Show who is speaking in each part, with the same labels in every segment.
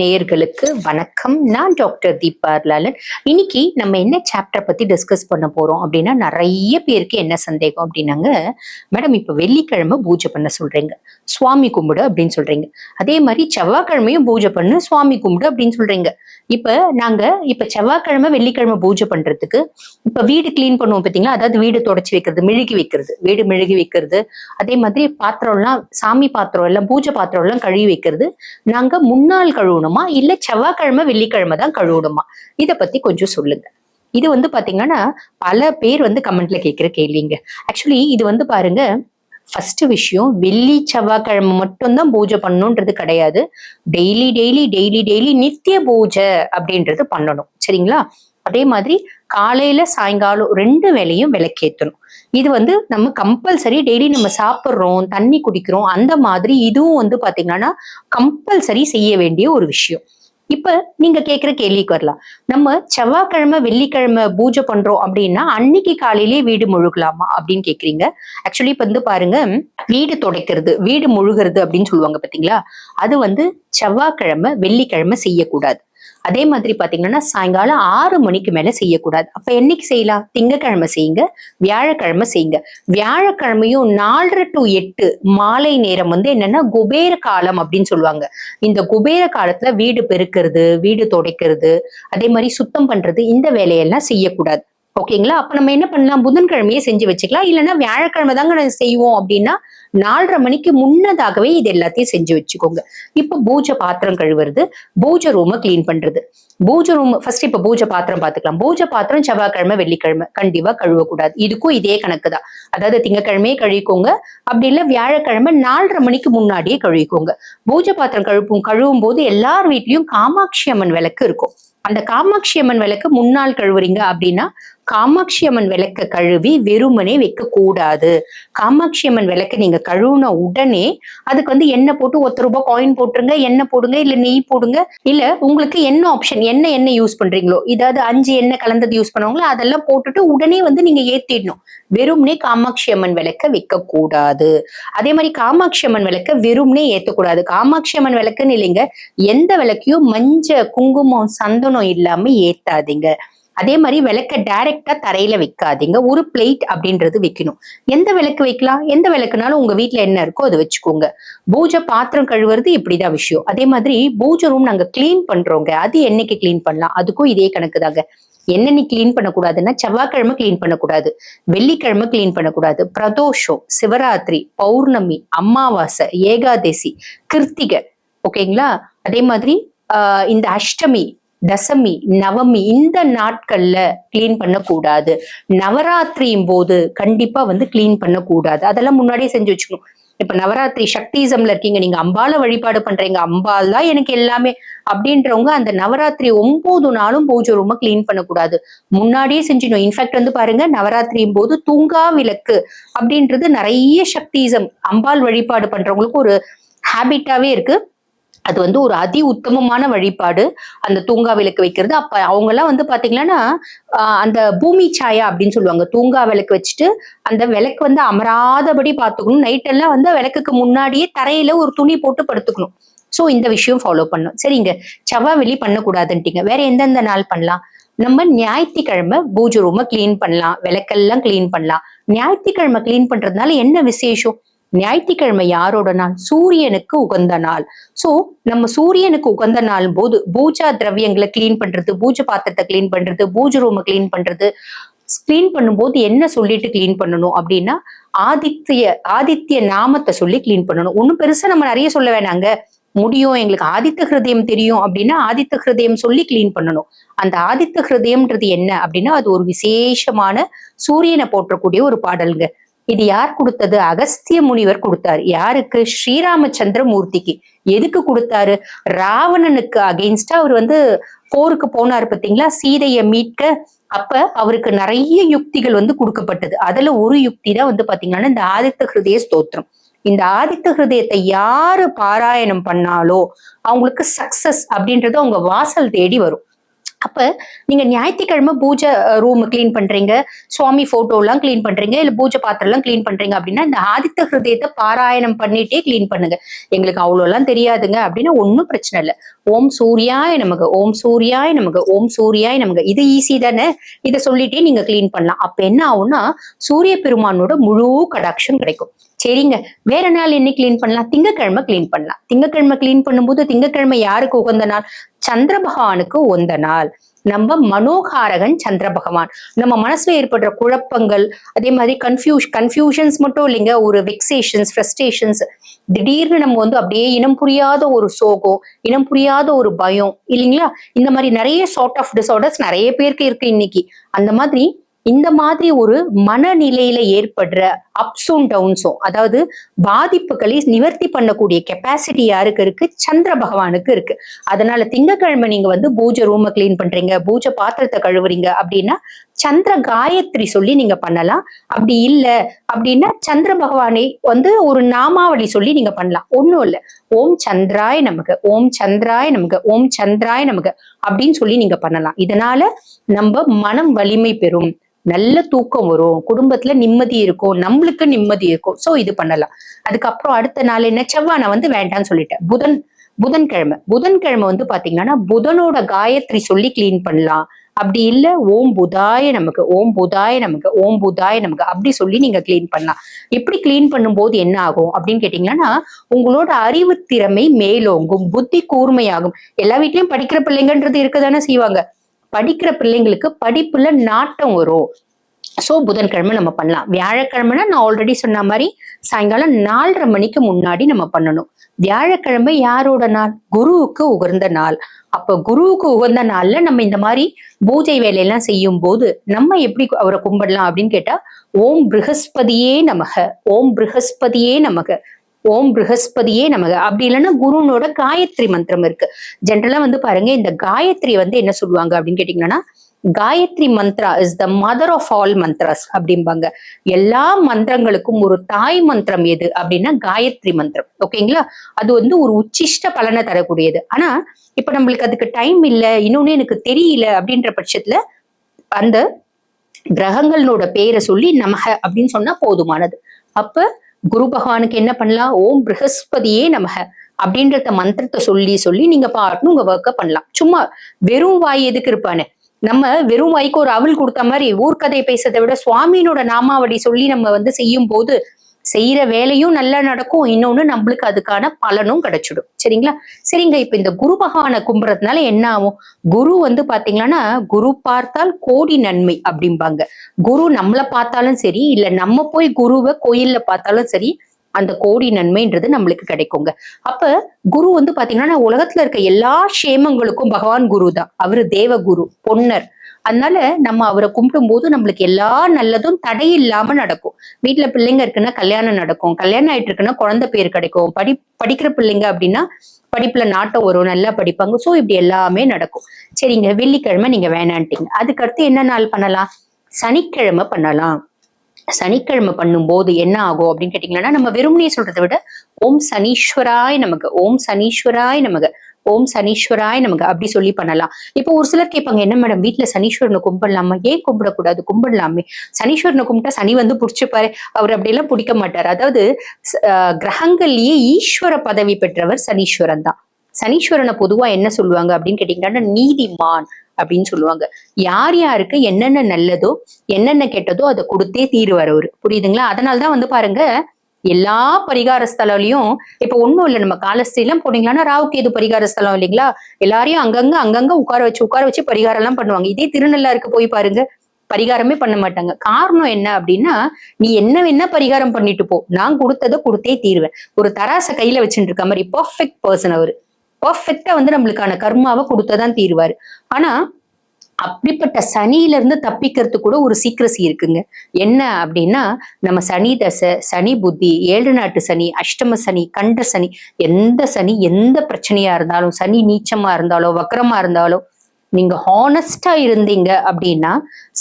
Speaker 1: நேயர்களுக்கு வணக்கம். நான் டாக்டர் தீபா லாலன் இன்னைக்கு நம்ம என்ன சாப்டர் பத்தி டிஸ்கஸ் பண்ண போறோம் அப்படின்னா நிறைய பேருக்கு என்ன சந்தேகம் அப்படின்னாங்க மேடம் இப்ப வெள்ளிக்கிழமை பூஜை பண்ண சொல்றீங்க. சுவாமி கும்பிடு அப்படின்னு சொல்றீங்க. அதே மாதிரி செவ்வாய்க்கிழமையும் பூஜை பண்ணு சுவாமி கும்பிடு அப்படின்னு சொல்றீங்க. இப்ப நாங்க இப்ப செவ்வாய்க்கிழமை வெள்ளிக்கிழமை பூஜை பண்றதுக்கு இப்ப வீடு கிளீன் பண்ணுவோம் பாத்தீங்களா அதாவது வீடு தொடச்சி வைக்கிறது மெழுகி வைக்கிறது வீடு மெழுகி வைக்கிறது. அதே மாதிரி பாத்திரம் எல்லாம் சாமி பாத்திரம் எல்லாம் பூஜை பாத்திரம் எல்லாம் கழுவி வைக்கிறது. நாங்க முன்னாள் கழுவணும். இல்ல செவ்வாய்க்கிழமை வெள்ளிக்கிழமை தான் கழுவணுமா? இத பத்தி கொஞ்சம் சொல்லுங்க. இது வந்து பாத்தீங்கன்னா பல பேர் வந்து கமெண்ட்ல கேட்கிற கேள்விங்க. ஆக்சுவலி இது வந்து பாருங்க ஃபர்ஸ்ட் விஷயம் வெள்ளி செவ்வாய்க்கிழமை மட்டும்தான் பூஜை பண்ணணுன்றது கிடையாது. டெய்லி டெய்லி டெய்லி டெய்லி நித்திய பூஜை அப்படின்றது பண்ணணும். சரிங்களா? அதே மாதிரி காலையில சாயங்காலம் ரெண்டு வேளையும் விளக்கேத்தணும். இது வந்து நம்ம கம்பல்சரி டெய்லி நம்ம சாப்பிட்றோம் தண்ணி குடிக்கிறோம் அந்த மாதிரி இதுவும் வந்து பாத்தீங்கன்னா கம்பல்சரி செய்ய வேண்டிய ஒரு விஷயம். இப்ப நீங்க கேக்குற கேள்விக்கு வரலாம். நம்ம செவ்வாய்க்கிழமை வெள்ளிக்கிழமை பூஜை பண்றோம் அப்படின்னா அன்னைக்கு காலையிலேயே வீடு முழுகலாமா அப்படின்னு கேக்குறீங்க. ஆக்சுவலி இப்ப வந்து பாருங்க வீடு துடைக்கிறது வீடு முழுகிறது அப்படின்னு சொல்லுவாங்க பாத்தீங்களா? அது வந்து செவ்வாய்க்கிழமை வெள்ளிக்கிழமை செய்யக்கூடாது. அதே மாதிரி பாத்தீங்கன்னா சாயங்காலம் ஆறு மணிக்கு மேல செய்யக்கூடாது. அப்ப என்னைக்கு செய்யலாம்? திங்கக்கிழமை செய்யுங்க வியாழக்கிழமை செய்யுங்க. வியாழக்கிழமையும் நாலரை டு எட்டு மாலை நேரம் வந்து என்னன்னா குபேர காலம் அப்படின்னு சொல்லுவாங்க. இந்த குபேர காலத்துல வீடு பெருக்கிறது வீடு துடைக்கிறது அதே மாதிரி சுத்தம் பண்றது இந்த வேலையெல்லாம் செய்யக்கூடாது. ஓகேங்களா? அப்ப நம்ம என்ன பண்ணலாம்? புதன்கிழமையே செஞ்சு வச்சுக்கலாம். இல்லைன்னா வியாழக்கிழமை தாங்க நம்ம செய்வோம் அப்படின்னா நாலரை மணிக்கு முன்னதாகவே இது எல்லாத்தையும் செஞ்சு வச்சுக்கோங்க. இப்போ பூஜை பாத்திரம் கழுவுறது பூஜை ரூமை கிளீன் பண்றது. பூஜை ரூம் ஃபர்ஸ்ட் இப்ப பூஜை பாத்திரம் பாத்துக்கலாம். பூஜை பாத்திரம் செவ்வாய்க்கிழமை வெள்ளிக்கிழமை கண்டிப்பா கழுவக்கூடாது. இதுக்கும் இதே கணக்கு தான். அதாவது திங்கக்கிழமையே கழுவிக்கோங்க. அப்படி இல்லை வியாழக்கிழமை நாலரை மணிக்கு முன்னாடியே கழுவிக்கோங்க. பூஜை பாத்திரம் கழுவும் கழுவும் போது எல்லார் வீட்லயும் காமாட்சி அம்மன் விளக்கு இருக்கும். அந்த காமாட்சி அம்மன் விளக்கு முன்னாள் கழுவுறீங்க அப்படின்னா காமாட்சி அம்மன் விளக்க கழுவி வெறுமனே வைக்க கூடாது காமாட்சி அம்மன் விளக்கு நீங்க கழுவுன உடனே அதுக்கு வந்து எண்ணெய் போட்டு ஒத்த ரூபாய் காயின் போட்டுருங்க எண்ணெய் போடுங்க இல்ல நெய் போடுங்க இல்ல உங்களுக்கு என்ன ஆப்ஷன் என்ன எண்ணெய் யூஸ் பண்றீங்களோ இதாவது அஞ்சு எண்ணெய் கலந்தது யூஸ் பண்ணுவாங்களோ அதெல்லாம் போட்டுட்டு உடனே வந்து நீங்க ஏத்திடணும். வெறும்னே காமாட்சி அம்மன் விளக்க வைக்க கூடாது அதே மாதிரி காமாட்சி அம்மன் விளக்க வெறும்னே ஏத்தக்கூடாது. காமாட்சி அம்மன் விளக்குன்னு இல்லைங்க எந்த விளக்கையும் மஞ்ச குங்குமம் சந்தனம் இல்லாம ஏத்தாதீங்க. அதே மாதிரி விளக்க டைரக்டா தரையில வைக்காதீங்க. ஒரு பிளேட் அப்படின்றது வைக்கணும். எந்த விளக்கு வைக்கலாம்? எந்த விளக்குனாலும் உங்க வீட்டுல என்ன இருக்கோ அதை வச்சுக்கோங்க. பூஜை பாத்திரம் கழுவுறது இப்படிதான் விஷயம். அதே மாதிரி பூஜை ரூம் நாங்க கிளீன் பண்றோங்க. அது என்னைக்கு கிளீன் பண்ணலாம்? அதுக்கும் இதே கணக்கு தாங்க. என்னென்னைக்கு கிளீன் பண்ணக்கூடாதுன்னா செவ்வாய்க்கிழமை கிளீன் பண்ணக்கூடாது. வெள்ளிக்கிழமை கிளீன் பண்ணக்கூடாது. பிரதோஷம் சிவராத்திரி பௌர்ணமி அமாவாசை ஏகாதசி கிருத்திகை. ஓகேங்களா? அதே மாதிரி ஆஹ் இந்த அஷ்டமி தசமி நவமி இந்த நாட்கள்ல கிளீன் பண்ணக்கூடாது. நவராத்திரியும் போது கண்டிப்பா வந்து கிளீன் பண்ணக்கூடாது. அதெல்லாம் முன்னாடியே செஞ்சு வச்சுக்கணும். இப்ப நவராத்திரி சக்திசம்ல இருக்கீங்க நீங்க அம்பால வழிபாடு பண்றீங்க அம்பால் தான் எனக்கு எல்லாமே அப்படின்றவங்க அந்த நவராத்திரி ஒன்பது நாளும் பூஜை ரூமை கிளீன் பண்ணக்கூடாது. முன்னாடியே செஞ்சிடணும். இன்ஃபேக்ட் வந்து பாருங்க நவராத்திரியும் போது தூங்கா விளக்கு அப்படின்றது நிறைய சக்திசம் அம்பாள் வழிபாடு பண்றவங்களுக்கு ஒரு ஹேபிட்டாவே இருக்கு. அது வந்து ஒரு அதி உத்தமமான வழிபாடு. அந்த தூங்கா விளக்கு வைக்கிறது. அப்ப அவங்க எல்லாம் வந்து பாத்தீங்கன்னா ஆஹ் அந்த பூமி சாயா அப்படின்னு சொல்லுவாங்க. தூங்கா விளக்கு வச்சுட்டு அந்த விளக்கு வந்து அமராதபடி பார்த்துக்கணும் நைட் எல்லாம் வந்து விளக்குக்கு முன்னாடியே தரையில ஒரு துணி போட்டு படுத்துக்கணும். சோ இந்த விஷயம் ஃபாலோ பண்ணும் சரிங்க. செவ்வாய் வெளி பண்ணக்கூடாதுன்ட்டீங்க. வேற எந்தெந்த நாள் பண்ணலாம்? நம்ம ஞாயிற்றுக்கிழமை பூஜை ரூமை கிளீன் பண்ணலாம். விளக்கெல்லாம் கிளீன் பண்ணலாம். ஞாயிற்றுக்கிழமை கிளீன் பண்றதுனால என்ன விசேஷம்? ஞாயிற்றுக்கிழமை யாரோட நாள்? சூரியனுக்கு உகந்த நாள். சோ நம்ம சூரியனுக்கு உகந்த நாள் போது பூஜா திரவியங்களை கிளீன் பண்றது பூஜை பாத்திரத்தை கிளீன் பண்றது பூஜை ரூமை கிளீன் பண்றது கிளீன் பண்ணும்போது என்ன சொல்லிட்டு கிளீன் பண்ணணும் அப்படின்னா ஆதித்ய ஆதித்ய நாமத்தை சொல்லி கிளீன் பண்ணணும். ஒன்றும் பெருசா நம்ம நிறைய சொல்ல வேணாங்க. முடியும் எங்களுக்கு ஆதித்த ஹிருதயம் தெரியும் அப்படின்னா ஆதித்த ஹிருதயம் சொல்லி கிளீன் பண்ணணும். அந்த ஆதித்த ஹிருதயம்ன்றது என்ன அப்படின்னா அது ஒரு விசேஷமான சூரியனை போற்றக்கூடிய ஒரு பாடல்ங்க. இது யார் கொடுத்தது? அகஸ்திய முனிவர் கொடுத்தாரு. யாருக்கு? ஸ்ரீராமச்சந்திர மூர்த்திக்கு. எதுக்கு கொடுத்தாரு? ராவணனுக்கு அகெயின்ஸ்டா அவர் வந்து போருக்கு போனாரு பாத்தீங்களா சீதைய மீட்க அப்ப அவருக்கு நிறைய யுக்திகள் வந்து கொடுக்கப்பட்டது. அதுல ஒரு யுக்தி தான் வந்து பாத்தீங்கன்னா இந்த ஆதித்த ஹிருதய ஸ்தோத்திரம். இந்த ஆதித்த ஹிருதயத்தை யாரு பாராயணம் பண்ணாலோ அவங்களுக்கு சக்சஸ் அப்படின்றது அவங்க வாசல் தேடி வரும். அப்ப நீங்க ஞாயிற்றுக்கிழமை பூஜை ரூம் க்ளீன் பண்றீங்க சுவாமி போட்டோ எல்லாம் க்ளீன் பண்றீங்க இல்ல பூஜை பாத்திரம் எல்லாம் க்ளீன் பண்றீங்க அப்படின்னா இந்த ஆதித்த ஹிருதயத்தை பாராயணம் பண்ணிட்டே க்ளீன் பண்ணுங்க. எங்களுக்கு அவ்வளோ எல்லாம் தெரியாதுங்க அப்படின்னா ஒன்றும் பிரச்சனை இல்லை. ஓம் சூர்யாய் நமக்கு ஓம் சூர்யாய் நமக்கு ஓம் சூர்யாய் நமக்கு இது ஈஸி தானே? இதை சொல்லிட்டே நீங்க க்ளீன் பண்ணலாம். அப்ப என்ன ஆகும்னா சூரிய பெருமானோட முழு கடாட்சம் கிடைக்கும். சரிங்க. வேற நாள் என்ன கிளீன் பண்ணலாம்? திங்கக்கிழமை க்ளீன் பண்ணலாம். திங்கக்கிழமை கிளீன் பண்ணும்போது திங்கக்கிழமை யாருக்கு உகந்த நாள்? சந்திர பகவானுக்கு உந்த நாள். நம்ம மனோகாரகன் சந்திர பகவான் நம்ம மனசுல ஏற்படுற குழப்பங்கள் அதே மாதிரி கன்ஃபியூஷ் கன்ஃபியூஷன்ஸ் மட்டும் இல்லைங்க ஒரு வெக்ஸேஷன்ஸ் ஃப்ரஸ்ட்ரேஷன்ஸ் திடீர்னு நம்ம வந்து அப்படியே இனம் புரியாத ஒரு சோகம் இனம் புரியாத ஒரு பயம் இல்லைங்களா? இந்த மாதிரி நிறைய சார்ட் ஆஃப் டிசார்டர்ஸ் நிறைய பேருக்கு இருக்கு இன்னைக்கு. அந்த மாதிரி இந்த மாதிரி ஒரு மனநிலையில ஏற்படுற அப்ஸும் டவுன்ஸும் அதாவது பாதிப்புகளை நிவர்த்தி பண்ணக்கூடிய கெப்பாசிட்டி யாருக்கு இருக்கு? சந்திர பகவானுக்கு இருக்கு. அதனால திங்கக்கிழமை நீங்க வந்து பூஜை ரூமை கிளீன் பண்றீங்க பூஜை பாத்திரத்தை கழுவுறீங்க அப்படின்னா சந்திர காயத்ரி சொல்லி நீங்க பண்ணலாம். அப்படி இல்ல அப்படின்னா சந்திர பகவானை வந்து ஒரு நாமாவளி சொல்லி நீங்க பண்ணலாம். ஒண்ணும் இல்ல. ஓம் சந்திராய நமக்கு ஓம் சந்திராய நமக்கு ஓம் சந்திராய நமக்கு அப்படின்னு சொல்லி நீங்க பண்ணலாம். இதனால நம்ம மனம் வலிமை பெறும். நல்ல தூக்கம் வரும் குடும்பத்துல நிம்மதி இருக்கும் நம்மளுக்கு நிம்மதி இருக்கும். சோ இது பண்ணலாம். அதுக்கப்புறம் அடுத்த நாள் என்ன? செவ்வாய் நான் வந்து வேண்டாம்னு சொல்லிட்டேன். புதன் புதன்கிழமை. புதன்கிழமை வந்து பாத்தீங்கன்னா புதனோட காயத்ரி சொல்லி கிளீன் பண்ணலாம். அப்படி இல்ல ஓம் புதாய நமக்கு ஓம் புதாய நமக்கு ஓம் புதாய நமக்கு அப்படி சொல்லி நீங்க கிளீன் பண்ணலாம். இப்படி கிளீன் பண்ணும்போது என்ன ஆகும் அப்படின்னு கேட்டீங்கன்னா உங்களோட அறிவு திறமை மேலோங்கும் புத்தி கூர்மையாகும். எல்லா வீட்லயும் படிக்கிற பிள்ளைங்கன்றது இருக்கதானே செய்வாங்க. படிக்கிற பிள்ளைங்களுக்கு படிப்புல நாட்டம் வரும். ஸோ புதன்கிழமை நம்ம பண்ணலாம். வியாழக்கிழமைனா நான் ஆல்ரெடி சொன்ன மாதிரி சாயங்காலம் நாலரை மணிக்கு முன்னாடி நம்ம பண்ணணும். வியாழக்கிழமை யாரோட நாள்? குருவுக்கு உகந்த நாள். அப்ப குருவுக்கு உகந்த நாள்ல நம்ம இந்த மாதிரி பூஜை வேலையெல்லாம் செய்யும் போது நம்ம எப்படி அவரை கும்பிடலாம் அப்படின்னு கேட்டா ஓம் பிருகஸ்பதியே நமக. ஓம் பிருகஸ்பதியே நமக. ஓம் ப்ரஹஸ்பதியே நமக. அப்படி இல்லைன்னா குருனோட காயத்ரி மந்திரம் இருக்கு. ஜென்ரலா வந்து பாருங்க இந்த காயத்ரி வந்து என்ன சொல்லுவாங்க அப்படின்னு கேட்டீங்கன்னா Gayatri mantra is the mother of all mantras அப்படிம்பாங்க. எல்லா மந்திரங்களுக்கும் ஒரு தாய் மந்திரம் எது அப்படின்னா காயத்ரி மந்திரம். ஓகேங்களா அது வந்து ஒரு உச்சிஷ்ட பலனை தரக்கூடியது. ஆனா இப்ப நம்மளுக்கு அதுக்கு டைம் இல்லை இன்னொன்னு எனக்கு தெரியல அப்படின்ற பட்சத்துல அந்த கிரகங்களோட பேரை சொல்லி நமக அப்படின்னு சொன்னா போதுமானது. அப்ப குரு பகவானுக்கு என்ன பண்ணலாம்? ஓம் ப்ரஹஸ்பதியே நமக. அப்படின்றத மந்திரத்தை சொல்லி சொல்லி நீங்க பாட்டுன்னு உங்க ஒர்க்க பண்ணலாம். சும்மா வெறும் வாய் எதுக்கு இருப்பானு? நம்ம வெறும் வாய்க்கு ஒரு அவள் கொடுத்த மாதிரி ஊர்க்கதை பேசுறதை விட சுவாமியினோட நாமாவடி சொல்லி நம்ம வந்து செய்யும் போது செய்யற வேலையும் நல்லா நடக்கும். இன்னொன்னு நம்மளுக்கு அதுக்கான பலனும் கிடைச்சிடும். சரிங்களா? சரிங்க இப்ப இந்த குரு பகவானை கும்புறதுனால என்ன ஆகும்? குரு வந்து பாத்தீங்கன்னா குரு பார்த்தால் கோடி நன்மை அப்படிம்பாங்க. குரு நம்மளை பார்த்தாலும் சரி இல்ல நம்ம போய் குருவை கோயில்ல பார்த்தாலும் சரி அந்த கோடி நன்மைன்றது நம்மளுக்கு கிடைக்குங்க. அப்ப குரு வந்து பாத்தீங்கன்னா உலகத்துல இருக்க எல்லா க்ஷேமங்களுக்கும் பகவான் குரு தான் அவரு தேவ குரு பொன்னர். அதனால நம்ம அவரை கும்பிடும் போது நம்மளுக்கு எல்லா நல்லதும் தடை இல்லாம நடக்கும். வீட்டுல பிள்ளைங்க இருக்குன்னா கல்யாணம் நடக்கும். கல்யாணம் ஆயிட்டு இருக்குன்னா குழந்தை பேர் கிடைக்கும். படி படிக்கிற பிள்ளைங்க அப்படின்னா படிப்புல நாட்டம் வரும். நல்லா படிப்பாங்க. சோ இப்படி எல்லாமே நடக்கும். சரிங்க. வெள்ளிக்கிழமை நீங்க வேணான்ட்டீங்க. அதுக்கடுத்து என்ன நாள் பண்ணலாம்? சனிக்கிழமை பண்ணலாம். சனிக்கிழமை பண்ணும்போது என்ன ஆகும் அப்படின்னு கேட்டீங்கன்னா நம்ம வெறுமனே சொல்றதை விட ஓம் சனீஸ்வராய் நமக்கு ஓம் சனீஸ்வராய் நமக்கு ஓம் சனீஸ்வராய் நமக்கு அப்படி சொல்லி பண்ணலாம். இப்போ ஒரு சிலர் கேட்பாங்க என்ன மேடம் வீட்டுல சனீஸ்வரனை கும்பிடலாமா? ஏன் கும்பிடக்கூடாது? கும்பிடலாமே. சனீஸ்வரனை கும்பிட்டா சனி வந்து பிடிச்சிப்பாரு. அவர் அப்படியெல்லாம் பிடிக்க மாட்டார். அதாவது கிரகங்கள்லயே ஈஸ்வர பதவி பெற்றவர் சனீஸ்வரன் தான். சனீஸ்வரனை பொதுவா என்ன சொல்லுவாங்க அப்படின்னு கேட்டீங்கன்னா நீதிமான் அப்படின்னு சொல்லுவாங்க. யார் யாருக்கு என்னென்ன நல்லதோ என்னென்ன கெட்டதோ அதை கொடுத்தே தீருவார் அவரு. புரியுதுங்களா? அதனாலதான் வந்து பாருங்க எல்லா பரிகார ஸ்தலம்லயும் இப்ப ஒண்ணும் இல்ல நம்ம காலஸ்திரீலாம் போனீங்கன்னா ராவுக்கு எது பரிகார ஸ்தலம் இல்லைங்களா? எல்லாரையும் அங்கங்க அங்கங்க உட்கார வச்சு உட்கார வச்சு பரிகாரம் எல்லாம் பண்ணுவாங்க. இதே திருநள்ளாருக்கு போய் பாருங்க பரிகாரமே பண்ண மாட்டாங்க. காரணம் என்ன அப்படின்னா நீ என்ன வேணா பரிகாரம் பண்ணிட்டு போ. நான் கொடுத்ததை கொடுத்தே தீருவேன். ஒரு தராசை கையில வச்சுட்டு இருக்க மாதிரி பர்ஃபெக்ட் பர்சன் அவரு. பர்ஃபெக்டா வந்து நம்மளுக்கான கர்மாவை கொடுத்ததான் தீருவாரு. ஆனா அப்படிப்பட்ட சனியில இருந்து தப்பிக்கிறதுக்கு கூட ஒரு சீக்கிரசி இருக்குங்க. என்ன அப்படின்னா நம்ம சனி தசை சனி புத்தி ஏழு நாட்டு சனி அஷ்டம சனி கண்ட சனி எந்த சனி எந்த பிரச்சனையா இருந்தாலும் சனி நீச்சமா இருந்தாலோ வக்கரமா இருந்தாலோ நீங்க ஹானஸ்டா இருந்தீங்க அப்படின்னா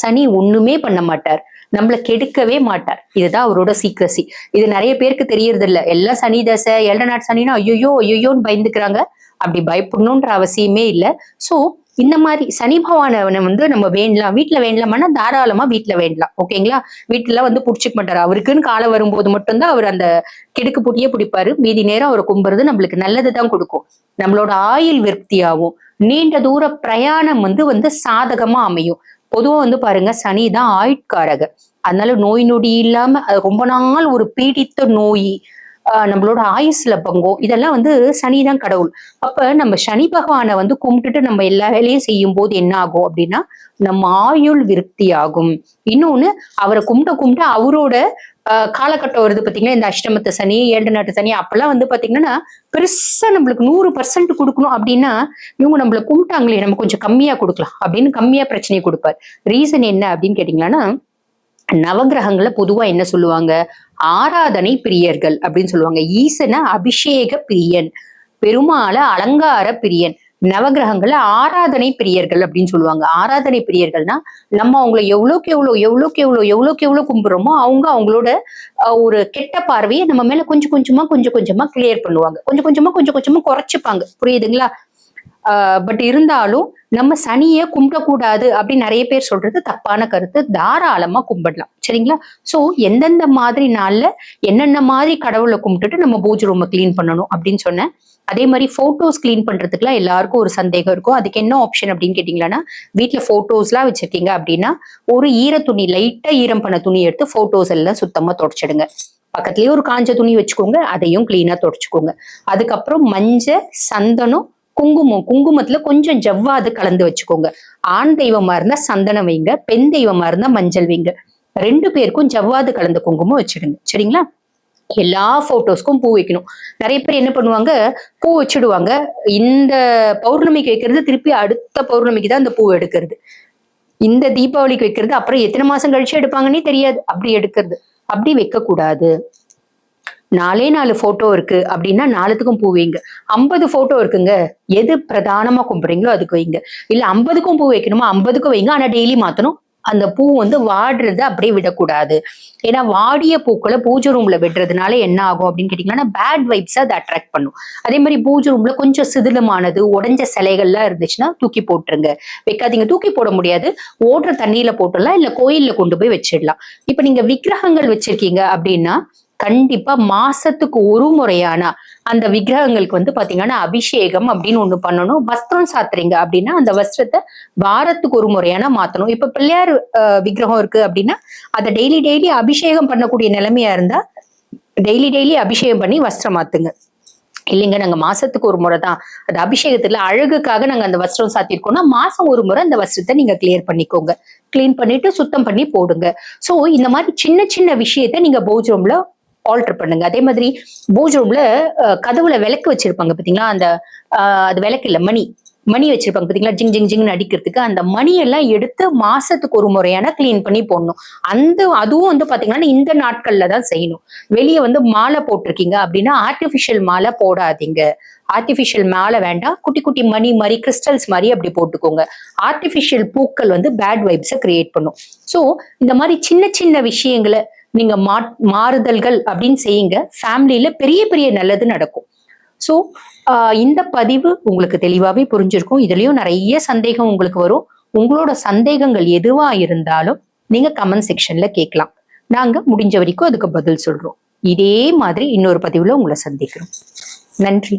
Speaker 1: சனி ஒண்ணுமே பண்ண மாட்டார். நம்மள கெடுக்கவே மாட்டார். இதுதான் அவரோட சீக்கிரசி இது நிறைய பேருக்கு தெரியறது இல்ல எல்லாம் சனி தசை ஏழு நாட்டு சனின்னா ஐயோ ஐயோன்னு பயந்துக்கிறாங்க. அப்படி பயப்படணுன்ற அவசியமே இல்லை. ஸோ இந்த மாதிரி சனி பகவானை வந்து நம்ம வேண்டலாம். வீட்டுல வேண்டலாமான்னா தாராளமா வீட்டுல வேண்டலாம். ஓகேங்களா வீட்டுல வந்து புடிச்சுக்க மாட்டாரு. அவருக்குன்னு காலம் வரும்போது மட்டும்தான் அவர் அந்த கிடுக்கு பூட்டியே பிடிப்பாரு. மீதி நேரம் அவரை கும்புறது நம்மளுக்கு நல்லதுதான் கொடுக்கும். நம்மளோட ஆயுள் விருத்தியாகும் நீண்ட தூர பிரயாணம் வந்து வந்து சாதகமா அமையும். பொதுவா வந்து பாருங்க சனி தான் ஆயுட்காரகர். அதனால நோய் நொடி இல்லாம அது ரொம்ப நாள் ஒரு பீடித்த நோய் நம்மளோட ஆயுஸ்ல பங்கம் இதெல்லாம் வந்து சனி தான் கடவுள். அப்ப நம்ம சனி பகவானை வந்து கும்பிட்டுட்டு நம்ம எல்லா வேலையும் செய்யும் போது என்ன ஆகும் அப்படின்னா நம்ம ஆயுள் விருத்தி ஆகும். இன்னொன்னு அவரை கும்பிட்ட கும்பிட்டு அவரோட ஆஹ் காலகட்டம் வருது பாத்தீங்கன்னா இந்த அஷ்டமத்து சனி ஏண்ட நாட்டு சனி அப்பெல்லாம் வந்து பாத்தீங்கன்னா பெருசா நம்மளுக்கு நூறு பர்சன்ட் கொடுக்கணும் அப்படின்னா இவங்க நம்மளை கும்பிட்டாங்களே நம்ம கொஞ்சம் கம்மியா கொடுக்கலாம் அப்படின்னு கம்மியா பிரச்சனையை கொடுப்பார். ரீசன் என்ன அப்படின்னு கேட்டீங்கன்னா நவகிரகங்களை பொதுவா என்ன சொல்லுவாங்க? ஆராதனை பிரியர்கள் அப்படின்னு சொல்லுவாங்க. ஈசன அபிஷேக பிரியன் பெருமாள அலங்கார பிரியன் நவகிரகங்களை ஆராதனை பிரியர்கள் அப்படின்னு சொல்லுவாங்க. ஆராதனை பிரியர்கள்னா நம்ம அவங்களை எவ்வளோக்கு எவ்வளோ எவ்வளோக்கு எவ்வளோ எவ்வளோக்கு எவ்வளோ கும்பிட்றோமோ அவங்க அவங்களோட ஒரு கெட்ட பார்வையை நம்ம மேல கொஞ்சம் கொஞ்சமா கொஞ்சம் கொஞ்சமா கிளியர் பண்ணுவாங்க. கொஞ்சம் கொஞ்சமா கொஞ்சம் கொஞ்சமா குறைச்சிப்பாங்க. புரியுதுங்களா? பட் இருந்தாலும் நம்ம சனியை கும்பிடக்கூடாது அப்படின்னு நிறைய பேர் சொல்றது தப்பான கருத்து. தாராளமா கும்பிடலாம். சரிங்களா? சோ எந்தெந்த மாதிரி நாள்ல என்னென்ன மாதிரி கடவுளை கும்பிட்டுட்டு நம்ம பூஜை ரூமை கிளீன் பண்ணணும் அப்படின்னு சொன்னேன். அதே மாதிரி போட்டோஸ் கிளீன் பண்றதுக்குலாம் எல்லாருக்கும் ஒரு சந்தேகம் இருக்கும். அதுக்கு என்ன ஆப்ஷன் அப்படின்னு கேட்டீங்கன்னா வீட்டில் போட்டோஸ்லாம் வச்சிருக்கீங்க அப்படின்னா ஒரு ஈர துணி லைட்டா ஈரம் பண்ண துணி எடுத்து போட்டோஸ் எல்லாம் சுத்தமா தொடச்சிடுங்க. பக்கத்துலயே ஒரு காஞ்ச துணி வச்சுக்கோங்க அதையும் கிளீனா தொடச்சுக்கோங்க. அதுக்கப்புறம் மஞ்சள் சந்தனம் குங்குமம் குங்குமத்துல கொஞ்சம் ஜவ்வாது கலந்து வச்சுக்கோங்க. ஆண் தெய்வமா இருந்தா சந்தனம் வைங்க பெண் தெய்வமா இருந்தா மஞ்சள் வைங்க. ரெண்டு பேருக்கும் ஜவ்வாது கலந்த குங்குமம் வச்சிடுங்க. சரிங்களா? எல்லா போட்டோஸ்க்கும் பூ வைக்கணும். நிறைய பேர் என்ன பண்ணுவாங்க? பூ வச்சுடுவாங்க. இந்த பௌர்ணமிக்கு வைக்கிறது திருப்பி அடுத்த பௌர்ணமிக்கு தான் அந்த பூ எடுக்கிறது. இந்த தீபாவளிக்கு வைக்கிறது அப்புறம் எத்தனை மாசம் கழிச்சு எடுப்பாங்கன்னே தெரியாது. அப்படி எடுக்கிறது. அப்படி வைக்க கூடாது நாலே நாலு ஃபோட்டோ இருக்கு அப்படின்னா நாலுத்துக்கும் பூ வைங்க. ஐம்பது ஃபோட்டோ இருக்குங்க. எது பிரதானமா கும்பிடுறீங்களோ அதுக்கு வைங்க. இல்ல ஐம்பதுக்கும் பூ வைக்கணுமா ஐம்பதுக்கும் வைங்க. ஆனா டெய்லி மாத்தணும். அந்த பூ வந்து வாடுறத அப்படியே விடக்கூடாது. ஏன்னா வாடிய பூக்களை பூஜை ரூம்ல விடுறதுனால என்ன ஆகும் அப்படின்னு கேட்டீங்கன்னா பேட் வைப்ஸ் அதை அட்ராக்ட் பண்ணும். அதே மாதிரி பூஜை ரூம்ல கொஞ்சம் சிதிலமானது உடஞ்ச சிலைகள்லாம் இருந்துச்சுன்னா தூக்கி போட்டுருங்க. வைக்காதீங்க. தூக்கி போட முடியாது. ஓடுற தண்ணியில போட்டுடலாம். இல்ல கோயில்ல கொண்டு போய் வச்சிடலாம். இப்ப நீங்க விக்கிரகங்கள் வச்சிருக்கீங்க அப்படின்னா கண்டிப்பா மாசத்துக்கு ஒரு முறையானா அந்த விக்கிரகங்களுக்கு வந்து பாத்தீங்கன்னா அபிஷேகம் அப்படின்னு ஒண்ணு பண்ணணும். வஸ்திரம் சாத்துறீங்க அப்படின்னா அந்த வஸ்திரத்தை வாரத்துக்கு ஒரு முறையான மாத்தணும். இப்ப பிள்ளையார் விக்கிரகம் இருக்கு அப்படின்னா அதை டெய்லி டெய்லி அபிஷேகம் பண்ணக்கூடிய நிலைமையா இருந்தா டெய்லி டெய்லி அபிஷேகம் பண்ணி வஸ்திரம் மாத்துங்க. இல்லைங்க நாங்க மாசத்துக்கு ஒரு முறை தான். அது அபிஷேகத்துல அழகுக்காக நாங்க அந்த வஸ்திரம் சாத்திருக்கோம்னா மாசம் ஒரு முறை அந்த வஸ்திரத்தை நீங்க கிளியர் பண்ணிக்கோங்க. கிளீன் பண்ணிட்டு சுத்தம் பண்ணி போடுங்க. சோ இந்த மாதிரி சின்ன சின்ன விஷயத்த நீங்க போஜ் ரூம்ல ஆல்டர் பண்ணுங்க. அதே மாதிரி பூஜ் ரூம்ல கதவுல விளக்கு வச்சிருப்பாங்க பாத்தீங்களா? அந்த அது விளக்கு இல்ல மணி. மணி வச்சிருப்பாங்க பாத்தீங்களா? ஜிங் ஜிங் ஜிங்னு அடிக்கிறதுக்கு. அந்த மணியெல்லாம் எடுத்து மாசத்துக்கு ஒரு முறையான கிளீன் பண்ணி போடணும். அந்த அதுவும் வந்து பாத்தீங்கன்னா இந்த நாட்கள்ல தான் செய்யணும். வெளியே வந்து மாலை போட்டிருக்கீங்க அப்படின்னா ஆர்டிபிஷியல் மாலை போடாதீங்க. ஆர்டிபிஷியல் மாலை வேண்டாம். குட்டி குட்டி மணி மாதிரி கிறிஸ்டல்ஸ் மாதிரி அப்படி போட்டுக்கோங்க. ஆர்டிபிஷியல் பூக்கள் வந்து பேட் வைப்ஸை கிரியேட் பண்ணும். ஸோ இந்த மாதிரி சின்ன சின்ன விஷயங்களை நீங்க மா மாறுதல்கள் அப்படின்னு செய்யுங்க. ஃபேமிலியில பெரிய பெரிய நல்லது நடக்கும். ஸோ இந்த பதிவு உங்களுக்கு தெளிவாகவே புரிஞ்சிருக்கும். இதுலயும் நிறைய சந்தேகம் உங்களுக்கு வரும். உங்களோட சந்தேகங்கள் எதுவா இருந்தாலும் நீங்க கமெண்ட் செக்ஷன்ல கேட்கலாம். நாங்க முடிஞ்ச வரைக்கும் அதுக்கு பதில் சொல்றோம். இதே மாதிரி இன்னொரு பதிவுல உங்களை சந்திக்கிறோம். நன்றி.